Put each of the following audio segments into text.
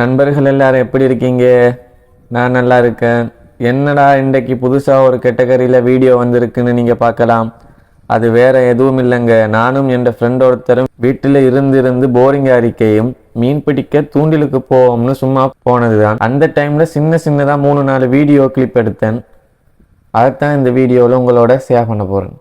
நண்பர்கள் எல்லாரும் எப்படி இருக்கீங்க? நான் நல்லா இருக்கேன். என்னடா இன்றைக்கு புதுசாக ஒரு கேட்டகரியில் வீடியோ வந்திருக்குன்னு நீங்கள் பார்க்கலாம். அது வேற எதுவும் இல்லைங்க. நானும் என் ஃப்ரெண்ட் ஒருத்தரும் வீட்டில் இருந்து இருந்து போரிங் அறிக்கையும் மீன் பிடிக்க தூண்டிலுக்கு போவோம்னு சும்மா போனதுதான். அந்த டைமில் சின்ன சின்னதாக மூணு நாலு வீடியோ கிளிப் எடுத்தேன். அதைத்தான் இந்த வீடியோவில் உங்களோட ஷேர் பண்ண போகிறேன்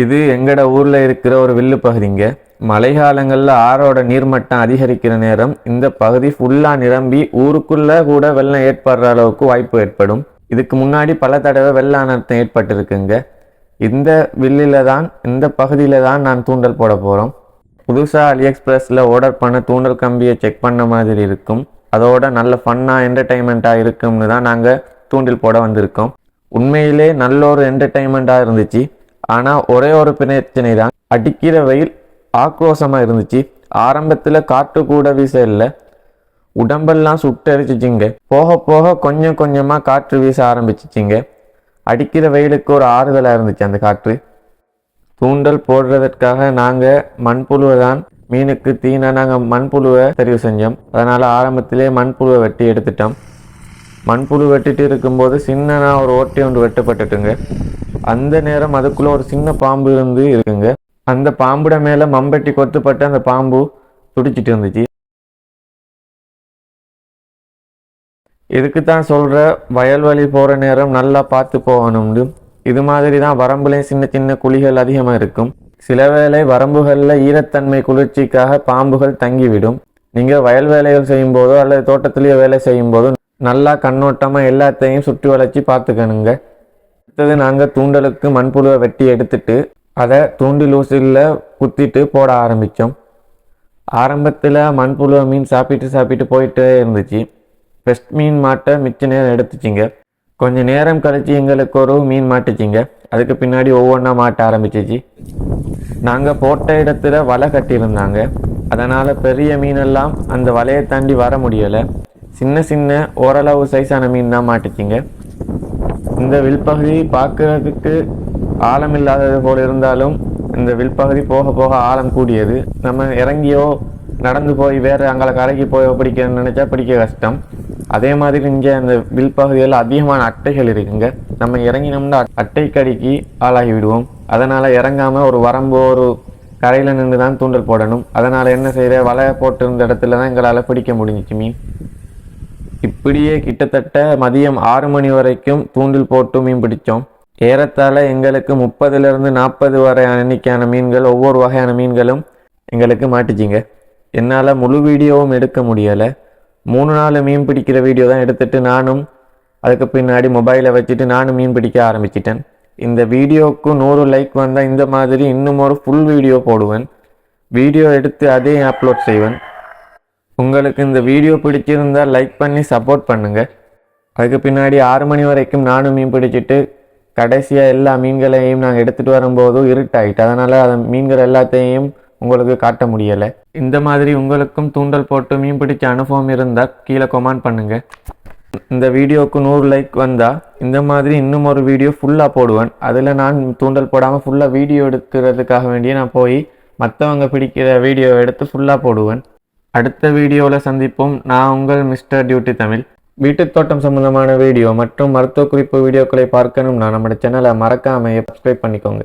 இது எங்கட ஊர்ல இருக்கிற ஒரு வில்லு பகுதிங்க மழைக்காலங்களில் ஆறோட நீர்மட்டம் அதிகரிக்கிற நேரம் இந்த பகுதி ஃபுல்லாக நிரம்பி ஊருக்குள்ளே கூட வெள்ளம் ஏற்படுற அளவுக்கு வாய்ப்பு ஏற்படும். இதுக்கு முன்னாடி பல தடவை வெள்ள அனர்த்தம் ஏற்பட்டிருக்குங்க இந்த வில்லில் தான் இந்த பகுதியில் தான் நான் தூண்டல் போட போகிறோம் புதுசாக அலி எக்ஸ்பிரஸில் ஆர்டர் பண்ண தூண்டல் கம்பியை செக் பண்ண மாதிரி இருக்கும். அதோட நல்ல ஃபன்னாக என்டர்டைன்மெண்ட்டாக இருக்கும்னு தான் நாங்கள் தூண்டில் போட வந்திருக்கோம். உண்மையிலே நல்ல ஒரு என்டர்டைன்மெண்ட்டாக இருந்துச்சு. ஆனால் ஒரே ஒரு பிரச்சனை தான் அடிக்கிற வெயில் ஆக்ரோஷமாக இருந்துச்சு. ஆரம்பத்தில் காற்று கூட வீச இல்லை உடம்பெல்லாம் சுட்டரிச்சிச்சிங்க. போக போக கொஞ்சம் கொஞ்சமாக காற்று வீச ஆரம்பிச்சிச்சிங்க. அடிக்கிற வெயிலுக்கு ஒரு ஆறுதலாக இருந்துச்சு அந்த காற்று. தூண்டல் போடுறதற்காக நாங்கள் மண்புழுவை தான் மீனுக்கு தீனா நாங்கள் மண்புழுவை தெரிவு செஞ்சோம். அதனால் ஆரம்பத்திலே மண்புழுவை வெட்டி எடுத்துட்டோம். மண்புழு வெட்டிட்டு இருக்கும்போது சின்னனாக ஒரு ஓட்டை ஒன்று வெட்டப்பட்டுட்டுங்க. அந்த நேரம் அதுக்குள்ள ஒரு சின்ன பாம்பு இருந்து இருக்குங்க. அந்த பாம்புட மேல மம்பட்டி கொத்துப்பட்டு அந்த பாம்பு துடிச்சிட்டு இருந்துச்சு. இதுக்கு தான் சொல்ற வயல்வெளி போற நேரம் நல்லா பார்த்து போகணும்னு இது மாதிரி தான் வரம்புலையும் சின்ன சின்ன குழிகள் அதிகமாக இருக்கும். சில வேளை வரம்புகளில் ஈரத்தன்மை குளிர்ச்சிக்காக பாம்புகள் தங்கிவிடும். நீங்கள் வயல் வேலைகள் செய்யும் போதோ அல்லது தோட்டத்திலேயே வேலை செய்யும் போதோ நல்லா கண்ணோட்டமாக எல்லாத்தையும் சுற்றி வளைச்சி பார்த்துக்கணுங்க. அடுத்தது நாங்கள் தூண்டலுக்கு மண்புழுவை வெட்டி எடுத்துட்டு அதை தூண்டில் ஊசியில் குத்திட்டு போட ஆரம்பித்தோம் ஆரம்பத்தில் மண்புழுவை மீன் சாப்பிட்டு சாப்பிட்டு போயிட்டே இருந்துச்சு. பெஸ்ட் மீன் மாட்ட மிச்ச நேரம் எடுத்துச்சிங்க. கொஞ்சம் நேரம் கழித்து எங்களுக்கு ஒரு மீன் மாட்டுச்சிங்க. அதுக்கு பின்னாடி ஒவ்வொன்றா மாட்ட ஆரம்பிச்சிச்சு. நாங்கள் போட்ட இடத்துல வலை கட்டியிருந்தாங்க. அதனால் பெரிய மீனெல்லாம் அந்த வலையை தாண்டி வர முடியலை. சின்ன சின்ன ஓரளவு சைஸான மீன் தான் மாட்டுச்சிங்க. இந்த வில்பகுதி பார்க்கறதுக்கு ஆழம் இல்லாதது போல இருந்தாலும் இந்த வில்பகுதி போக போக ஆழம் கூடியது. நம்ம இறங்கியோ நடந்து போய் வேறு அங்கே கரைக்கு போய் பிடிக்கணும்னு நினச்சா பிடிக்க கஷ்டம். அதே மாதிரி இங்கே அந்த வில்பகுதியில் அதிகமான அட்டைகள் இருக்குங்க. நம்ம இறங்கினோம்னா அட்டை கடிக்கு ஆளாகி விடுவோம் அதனால் இறங்காமல் ஒரு வரம்போ ஒரு கரையில் நின்று தான் தூண்டல் போடணும். அதனால் என்ன செய்கிற வலை போட்டிருந்த இடத்துல தான் எங்களால் பிடிக்க முடிஞ்சிச்சு மீன். இப்படியே கிட்டத்தட்ட மதியம் ஆறு மணி வரைக்கும் தூண்டில் போட்டு மீன் பிடித்தோம் ஏறத்தாழ எங்களுக்கு முப்பதுலேருந்து நாற்பது வரை எண்ணிக்கையான மீன்கள் ஒவ்வொரு வகையான மீன்களும் எங்களுக்கு மாட்டிச்சிங்க. என்னால் முழு வீடியோவும் எடுக்க முடியலை. மூணு நாள் மீன் பிடிக்கிற வீடியோ தான் எடுத்துட்டு நானும் அதுக்கு பின்னாடி மொபைலை வச்சுட்டு நானும் மீன் பிடிக்க ஆரம்பிச்சிட்டேன். இந்த வீடியோவுக்கு நூறு லைக் வந்தால் இந்த மாதிரி இன்னும் ஒரு ஃபுல் வீடியோ போடுவேன். வீடியோ எடுத்து அதே அப்லோட் செய்வேன். உங்களுக்கு இந்த வீடியோ பிடிச்சிருந்தா லைக் பண்ணி சப்போர்ட் பண்ணுங்கள் அதுக்கு பின்னாடி ஆறு மணி வரைக்கும் நானும் மீன் பிடிச்சிட்டு கடைசியாக எல்லா மீன்களையும் நாங்கள் எடுத்துகிட்டு வரும்போது இருட்டாயிட்டு அதனால் அந்த மீன்கள் எல்லாத்தையும் உங்களுக்கு காட்ட முடியலை. இந்த மாதிரி உங்களுக்கும் தூண்டல் போட்டு மீன் பிடிச்ச அனுபவம் இருந்தால் கீழே கமெண்ட் பண்ணுங்கள் இந்த வீடியோவுக்கு நூறு லைக் வந்தால் இந்த மாதிரி இன்னும் ஒரு வீடியோ ஃபுல்லாக போடுவேன். அதில் நான் தூண்டல் போடாமல் ஃபுல்லாக வீடியோ எடுக்கிறதுக்காக வேண்டிய நான் போய் மற்றவங்க பிடிக்கிற வீடியோ எடுத்து ஃபுல்லாக போடுவேன். அடுத்த வீடியோவில் சந்திப்போம். நான் உங்கள் மிஸ்டர் டியூட்டி தமிழ். வீட்டுத் தோட்டம் சம்பந்தமான வீடியோ மற்றும் மருத்துவ குறிப்பு வீடியோக்களை பார்க்கணும்னா நம்ம சேனலை மறக்காமல் சப்ஸ்கிரைப் பண்ணிக்கோங்க.